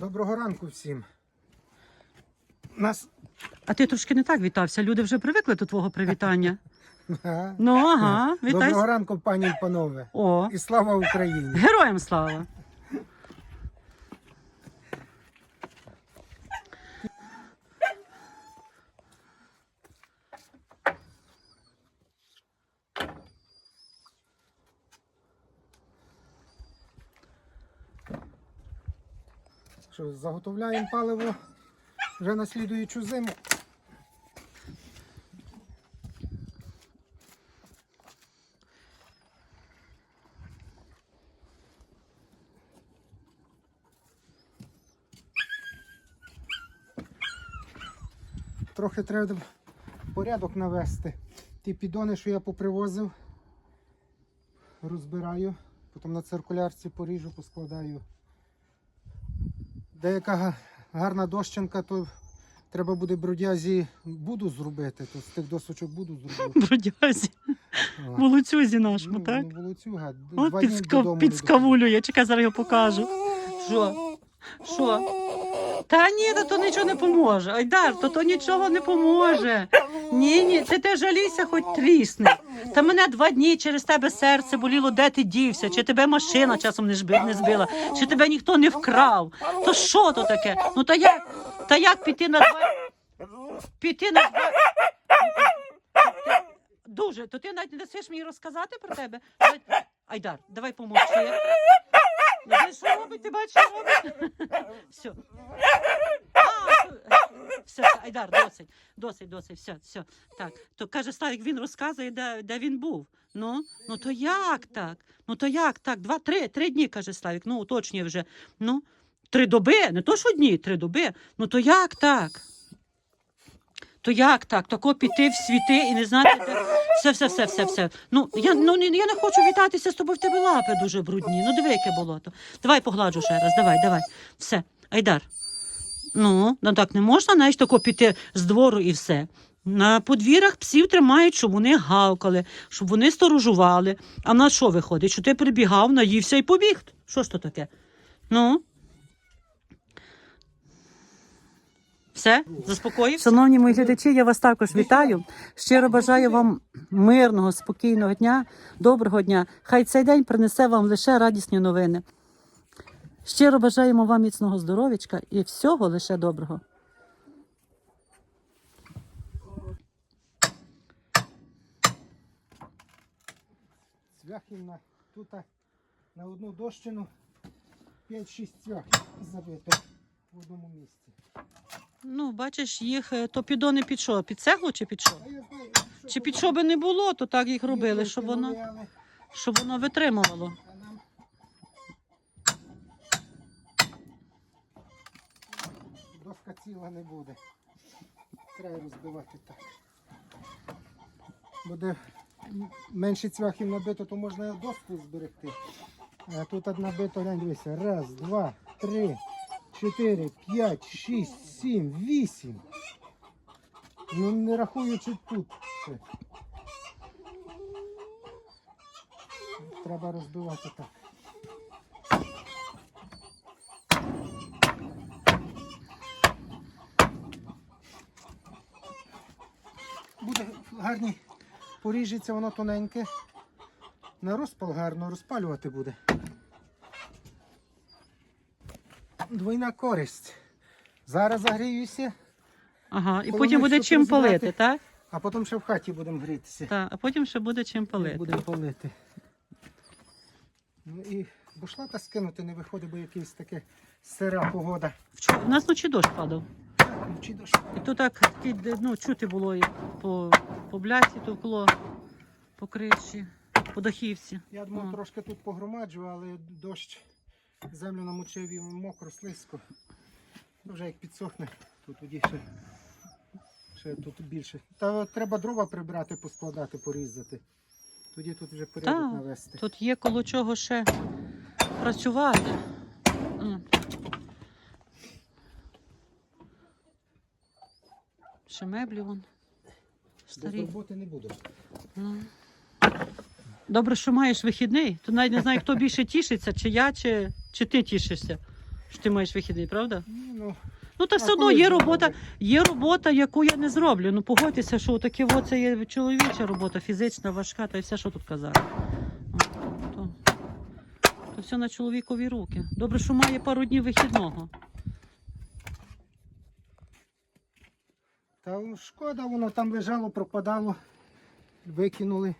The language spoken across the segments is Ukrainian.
Доброго ранку всім. Нас А ти трошки не так вітався. Люди вже привикли до твого привітання. Ну ага, Доброго ранку, пані і панове. О, І слава Україні! героям слава. Що, заготовляємо паливо вже на слідуючу зиму. Трохи треба порядок навести. Ті підони, що я попривозив, розбираю, потім на циркулярці поріжу, поскладаю. Деяка гарна дощенка, то треба буде бродязі буду зробити, то з тих досочок буду зробити. Бродязі. Волоцюзі нашому, Ну, так? ну, волоцюга. От підскавулює. Чекай, зараз його покажу. Що? Що? Та ні, то, то нічого не поможе. Айдар, то то нічого не поможе. Ні, ні, ти те жалійся, хоч трісни. Та мене два дні через тебе серце боліло, де ти дівся, чи тебе машина часом не, жби, не збила, чи тебе ніхто не вкрав. То що то таке? Ну та як, та як піти на два. Піти на. Дуже, то ти навіть не дасиш мені розказати про тебе? Айдар, давай помовчи. Що робить? Ти бачиш, робить? Все. Все, Айдар, досить, досить, досить, все, все. Так, то каже Славік, він розказує, де, де він був. Ну, ну то як так? Ну то як так? Два, три, три дні, каже Славік. Ну, уточнює вже. Ну, три доби, не то що дні, три доби. Ну то як так? То як так? Тако піти в світи і не знати, де... все, все, все, все, все. Ну я ну ні- я не хочу вітатися з тобою. В тебе лапи дуже брудні. Ну диви, яке болото. Давай погладжу ще раз. Давай, давай. Все, Айдар. Ну, ну так не можна, знаєш, тако піти з двору і все. На подвір'ях псів тримають, щоб вони гавкали, щоб вони сторожували. А в нас що виходить? Що ти прибігав, наївся і побіг. Що ж то таке? Ну. Все, заспокоївся? Шановні мої глядачі, я вас також вітаю. Щиро бажаю вам мирного, спокійного дня, доброго дня. Хай цей день принесе вам лише радісні новини. Щиро бажаємо вам міцного здоров'ячка і всього лише доброго. Цвяхівна, тут на одну дощину 5-6 цвяхів забито в одному місці. Ну, бачиш, їх е, то підони під що? Під цеглу чи під що Чи під що би не було, то так їх робили, щоб воно, щоб воно витримувало. А нам доска ціла не буде. Треба розбивати так. Буде менше цвяхів набито, то можна доску зберегти. А тут набито, глянь, дивися. Раз, два, три, чотири, п'ять, шість, сім, вісім. Ну не рахуючи тут. Треба розбивати так. Буде гарні, поріжеться воно тоненьке. На розпал гарно розпалювати буде. Двойна користь. Зараз загріюся, Ага, і Коли потім буде чим розібрати, полити, так? а потім ще в хаті будемо грітися. Так, а потім ще буде чим палити. Будемо палити. Ну і бушлата скинути не виходить, бо якась таке сира погода. Вчора, у нас вночі дощ падав. І то так ну, чути було і по, по блясі товкло, по криші, по дахівці. Я думав, О. трошки тут погромаджу, але дощ землю намочив і мокро, слизько. Ну, Вже як підсохне, то тоді ще, ще тут більше. Та треба дрова прибрати, поскладати, порізати. Тоді тут вже порядок навести. Тут є коло чого ще працювати. Ще меблі вон. Без роботи не буду. Ну. Добре, що маєш вихідний. То навіть не знаю, хто більше тішиться, чи я, чи, чи ти тішишся. що ти маєш вихідний, правда? Ні, ну, Ну так а все одно є робота, є робота, яку я не зроблю. Ну погодьтеся, що таке це є чоловіча робота, фізична, важка, та й все, що тут казати. То, то все на чоловікові руки. Добре, що має пару днів вихідного. Та шкода, воно там лежало, пропадало, викинули.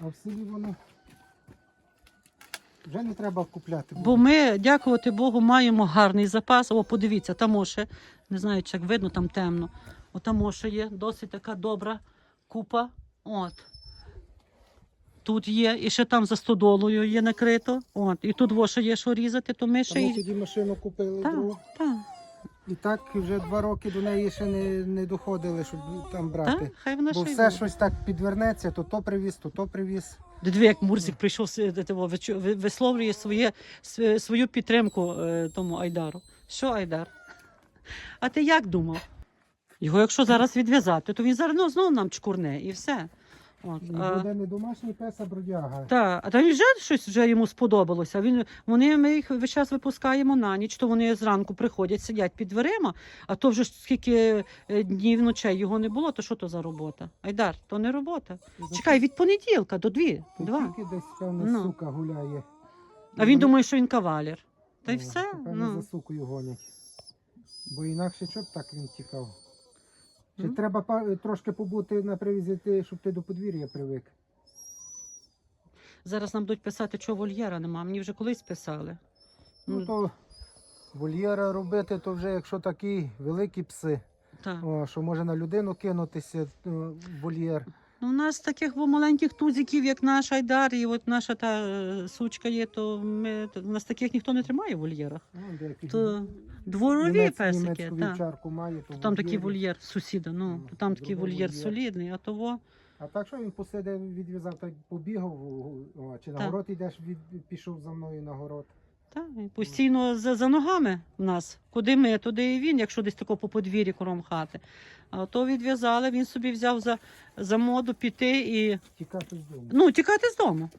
А в селі воно вже не треба купляти. Бо ми, дякувати Богу, маємо гарний запас. О, подивіться, там ще, не знаю, як видно, там темно. О, там ще є досить така добра купа. От. Тут є, і ще там за стодолою є накрито. От. І тут во ще є що різати, то ми ще Тому й. тоді машину купили Так, другу. так, І так вже два роки до неї ще не, не доходили, щоб там брати. так, хай вона Бо ще все буде. щось так підвернеться, то то привіз, то то привіз. Диви, як Мурзик прийшов висловлює своє, свою підтримку е, тому Айдару. Що Айдар? А ти як думав? Його якщо зараз відв'язати, то він зараз ну, знову нам чкурне і все. От, а, буде не домашній пес, а бродяга. та, а то він вже щось вже йому сподобалося. Він, вони, ми їх весь час випускаємо на ніч, то вони зранку приходять, сидять під дверима, а то вже скільки е, днів ночей його не було, то що то за робота? Айдар, то не робота. Чекай, від понеділка до дві. То Два. тільки десь певне Ну. сука гуляє. А він думає, що він кавалер. Та й все. Тепер Ну. за сукою гонять. Бо інакше що б так він тікав. Чи треба па- трошки побути на привізі, ти- щоб ти до подвір'я привик? Зараз нам будуть писати, чого вольєра нема. Мені вже колись писали. Ну Ну, то вольєра робити, то вже якщо такі великі пси, так. о, що може на людину кинутися о, вольєр. Ну, у нас таких маленьких тузиків, як наш Айдар, і от наша та е, сучка є, то ми, то, у нас таких ніхто не тримає в вольєрах. Ну, То дворові песики. Та. має, то То там такий вольєр сусіда, ну, Ну, то там такий вольєр вольєр. солідний, а того. А так що він посидив, відв'язав, так побігав, чи на Так. город йдеш, від, пішов за мною на город. Та, і постійно за, за ногами в нас. Куди ми, туди і він, якщо десь тако по подвір'ї кором хати. А то відв'язали, він собі взяв за, за моду піти і Тікати з дому. ну, тікати з дому.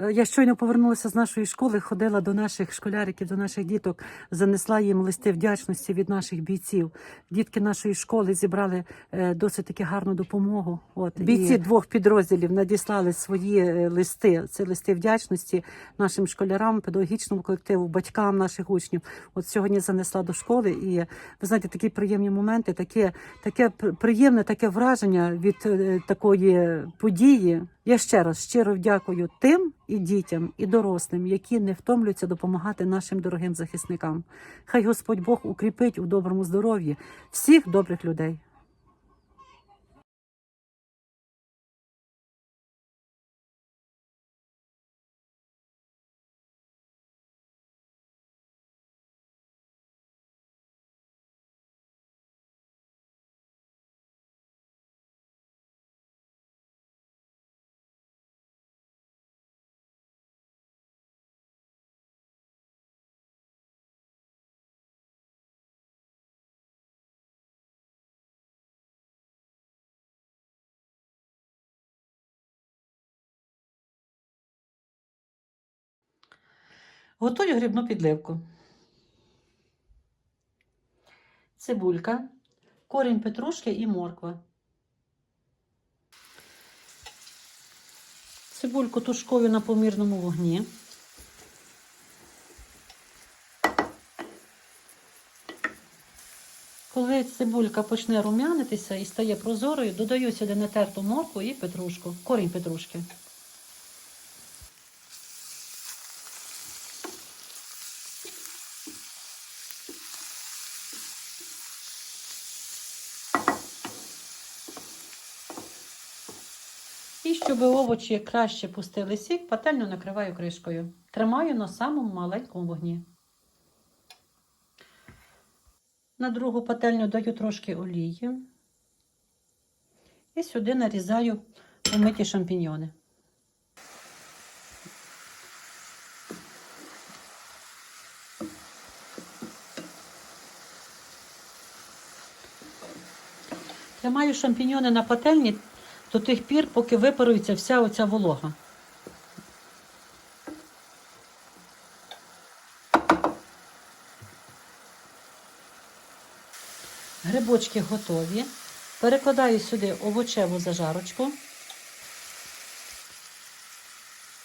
Е, Я щойно повернулася з нашої школи, ходила до наших школяриків, до наших діток, занесла їм листи вдячності від наших бійців. Дітки нашої школи зібрали е, досить таки гарну допомогу. От бійці І- двох підрозділів надіслали свої е, листи. Це листи вдячності нашим школярам, педагогічному колективу, батькам наших учнів. От сьогодні занесла до школи, і ви знаєте, такі приємні моменти, таке, таке приємне таке враження від е, такої події. Я ще раз щиро дякую тим і дітям, і дорослим, які не втомлюються допомагати нашим дорогим захисникам. Хай Господь Бог укріпить у доброму здоров'ї всіх добрих людей. Готую грибну підливку. Цибулька, корінь петрушки і морква. Цибульку тушкую на помірному вогні. Коли цибулька почне рум'янитися і стає прозорою, додаю сюди натерту моркву і петрушку, корінь петрушки. Щоб овочі краще пустили сік, пательню накриваю кришкою. Тримаю на самому маленькому вогні. На другу пательню даю трошки олії. І сюди нарізаю помиті шампіньйони. Тримаю шампіньйони на пательні до тих пір, поки випарується вся оця волога. Грибочки готові. Перекладаю сюди овочеву зажарочку.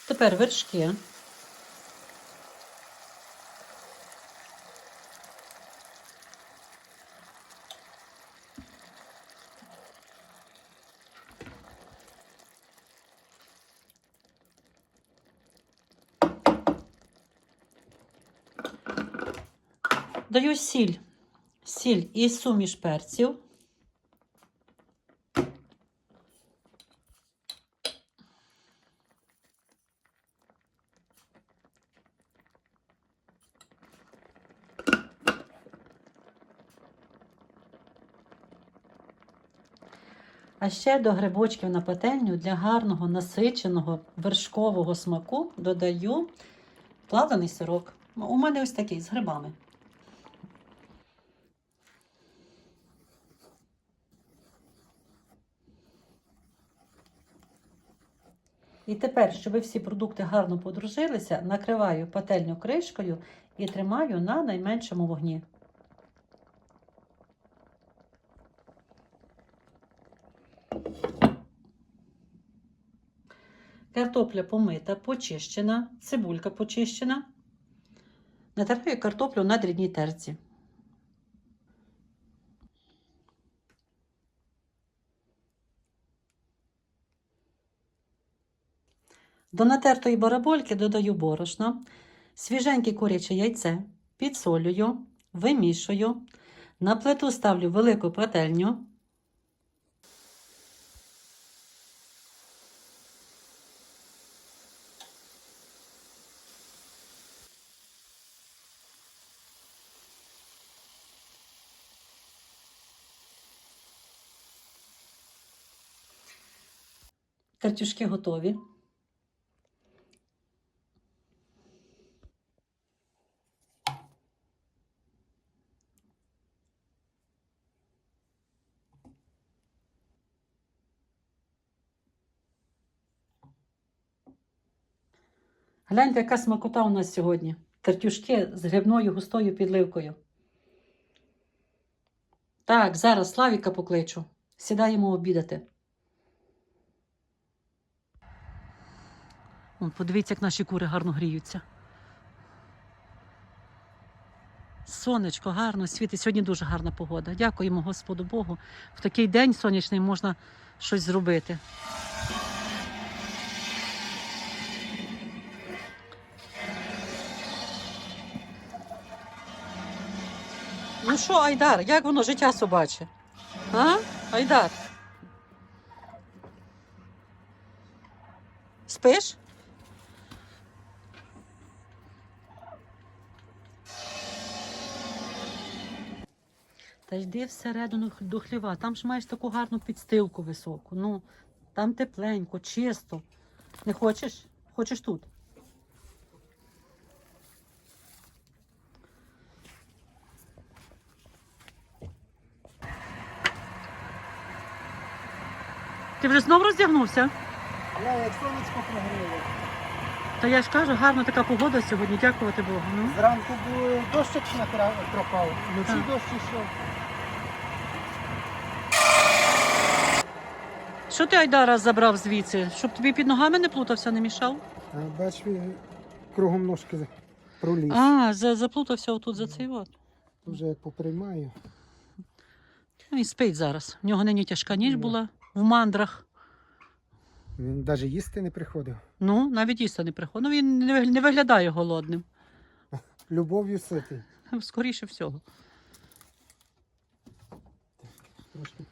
Тепер вершки. Даю сіль. Сіль і суміш перців. А ще до грибочків на пательню для гарного насиченого вершкового смаку додаю плавлений сирок. У мене ось такий з грибами. І тепер, щоб всі продукти гарно подружилися, накриваю пательню кришкою і тримаю на найменшому вогні. Картопля помита, почищена, цибулька почищена. Натираю картоплю на дрібній терці. До натертої барабольки додаю борошно, свіженьке куряче яйце, підсолюю, вимішую. На плиту ставлю велику пательню. Картюшки готові. Гляньте, яка смакота у нас сьогодні. Тертюшки з грибною густою підливкою. Так, зараз Славіка покличу. Сідаємо обідати. Вон, подивіться, як наші кури гарно гріються. Сонечко гарно світить. Сьогодні дуже гарна погода. Дякуємо Господу Богу. В такий день сонячний можна щось зробити. Ну що, Айдар, як воно життя собаче? А? Айдар? Спиш? Та йди всередину до хліва. Там ж маєш таку гарну підстилку високу. Ну, там тепленько, чисто. Не хочеш? Хочеш тут? Ти вже знов роздягнувся? Я як сонечко прогріло. Та я ж кажу, гарна така погода сьогодні, дякувати Богу. Ну. Зранку був дощик пропав, вночі дощ ішов. Що ти Айдара забрав звідси? Щоб тобі під ногами не плутався, не мішав? А, Бач, він кругом ножки проліз. А, за, заплутався отут за цей от. Вже як поприймаю. Він спить зараз. В нього нині тяжка ніч Ну. була в мандрах. Він навіть їсти не приходив. Ну, навіть їсти не приходить. Ну, він не, виглядає голодним. Любов'ю ситий. Скоріше всього. Трошки.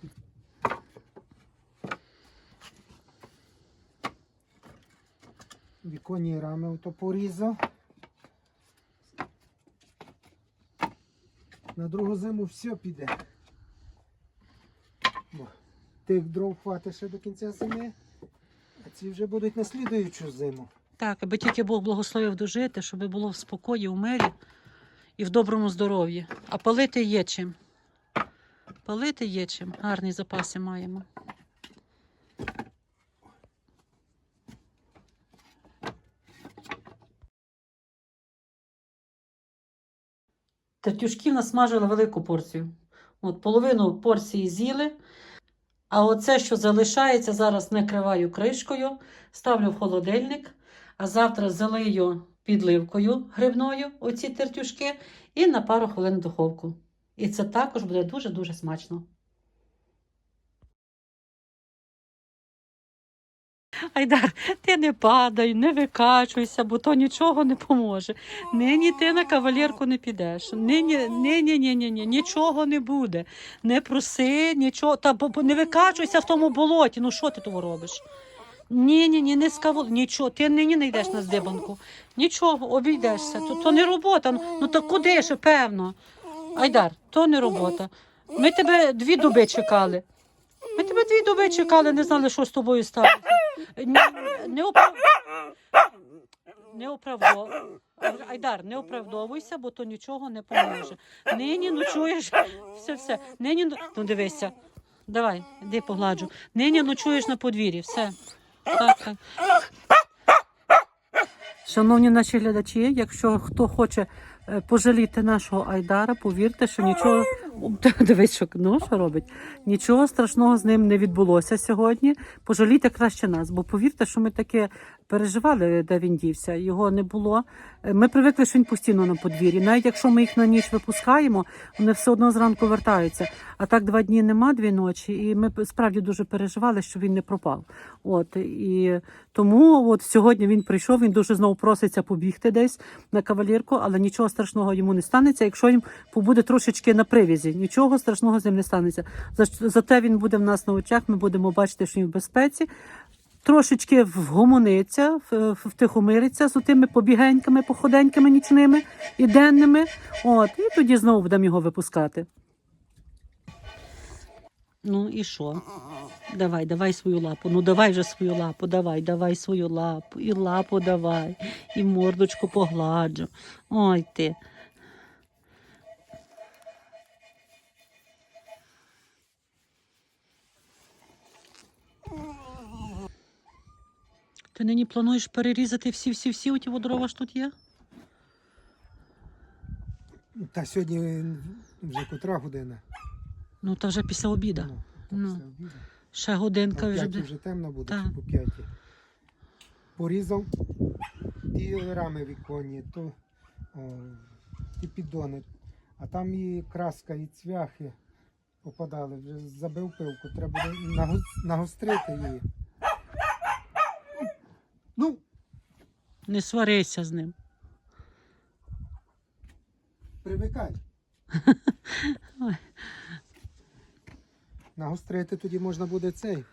Віконні рами ото порізав. На другу зиму все піде. Тих дров хватить ще до кінця зими, а ці вже будуть на слідуючу зиму. Так, аби тільки Бог благословив дожити, щоб було в спокої, в мирі і в доброму здоров'ї. А палити є чим. Палити є чим. Гарні запаси маємо. Тертюшків насмажили велику порцію. От половину порції з'їли. А оце, що залишається, зараз накриваю кришкою, ставлю в холодильник, а завтра залию підливкою грибною оці тертюшки і на пару хвилин в духовку. І це також буде дуже-дуже смачно. Айдар, ти не падай, не викачуйся, бо то нічого не поможе. Нині ти на кавалерку не підеш. Нині, ні, ні, ні, нічого не буде. Не проси, нічого. Та бо- не викачуйся в тому болоті. Ну що ти того робиш? Ні, ні, ні, не скаву, нічого. Ти нині не йдеш на здибанку. Нічого, обійдешся. То, то не робота. Ну то куди ж, певно. Айдар, то не робота. Ми тебе дві доби чекали. Ми тебе дві доби чекали, не знали, що з тобою сталося. Не, не, оправ... не оправдов... Айдар, не оправдовуйся, бо то нічого не поможе. Нині ну чуєш, все, все. Нині ну дивися. Давай, іди погладжу. Нині ночуєш на подвір'ї, все. Так, так. Шановні наші глядачі, якщо хто хоче пожаліти нашого Айдара, повірте, що нічого. Дивись, що, ну, що робить. Нічого страшного з ним не відбулося сьогодні. Пожалійте краще нас, бо повірте, що ми таке переживали, де він дівся. Його не було. Е, Ми привикли, що він постійно на подвір'ї. Навіть якщо ми їх на ніч випускаємо, вони все одно зранку вертаються. А так два дні нема, дві ночі, і ми справді дуже переживали, що він не пропав. От і тому от сьогодні він прийшов. Він дуже знову проситься побігти десь на кавалірку, але нічого страшного йому не станеться. Якщо він побуде трошечки на привізі, нічого страшного з ним не станеться. За- Зате він буде в нас на очах. Ми будемо бачити, що він в безпеці. Трошечки вгомониться, втихомириться з тими побігеньками, походеньками нічними і денними. От, і тоді знову будемо його випускати. Ну і що? Давай, давай свою лапу. Ну давай вже свою лапу, давай, давай свою лапу. І лапу давай, і мордочку погладжу. Ой ти. Ти нині плануєш перерізати всі-всі-всі оті дрова ж тут є? Та сьогодні вже котра година. Ну, та вже після обіда. Ну, Ну. після обіду. Ще годинка вже. буде. вже темно буде, Так. чи по п'ятій. Порізав ті рами віконні, то о, ті піддони. А там і краска, і цвяхи попадали. Вже забив пилку, треба буде нагострити її. Ну, Не сварися з ним. привикай. Ой. Нагострити тоді можна буде цей.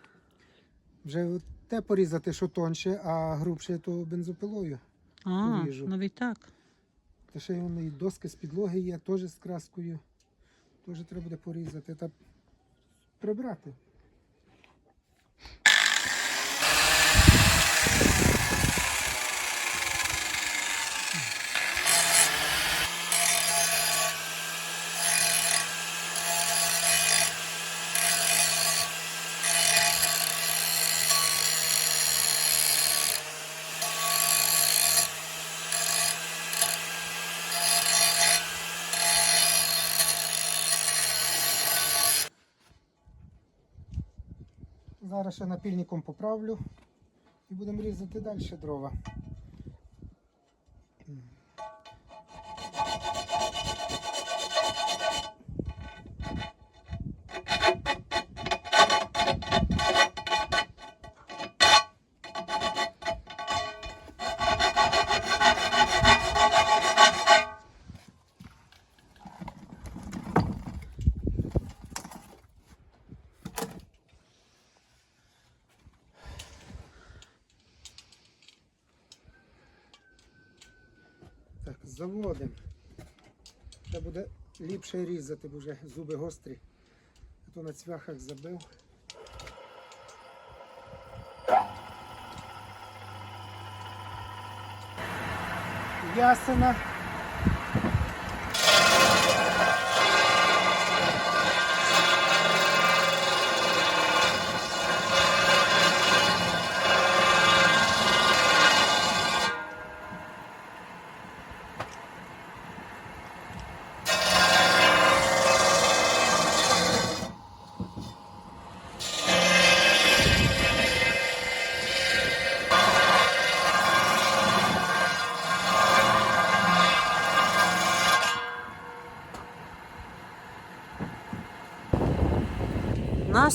Вже те порізати, що тонше, а грубше, то бензопилою. А, Ріжу. навіть так. Та ще й і доски з підлоги є, теж з краскою. Теж треба буде порізати та прибрати. Зараз ще напільником поправлю і будемо різати далі дрова. Заводимо. Це буде ліпше різати, бо вже зуби гострі. А то на цвяхах забив. Ясена.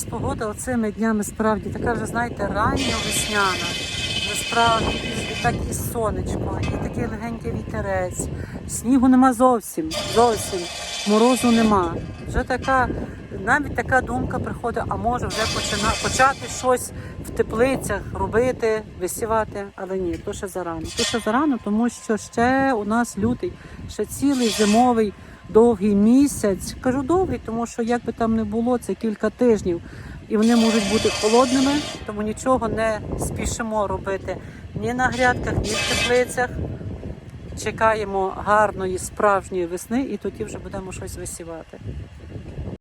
Погода оцими днями справді така вже, знаєте, ранньо весняна. Вже справді і так і сонечко, і такий легенький вітерець. Снігу нема зовсім, зовсім. Морозу нема. Вже така, навіть така думка приходить, а може вже почина, почати щось в теплицях робити, висівати. Але ні, то ще зарано. То ще зарано, тому що ще у нас лютий, ще цілий зимовий довгий місяць. Кажу довгий, тому що як би там не було, це кілька тижнів. І вони можуть бути холодними, тому нічого не спішимо робити ні на грядках, ні в теплицях. Чекаємо гарної справжньої весни і тоді вже будемо щось висівати.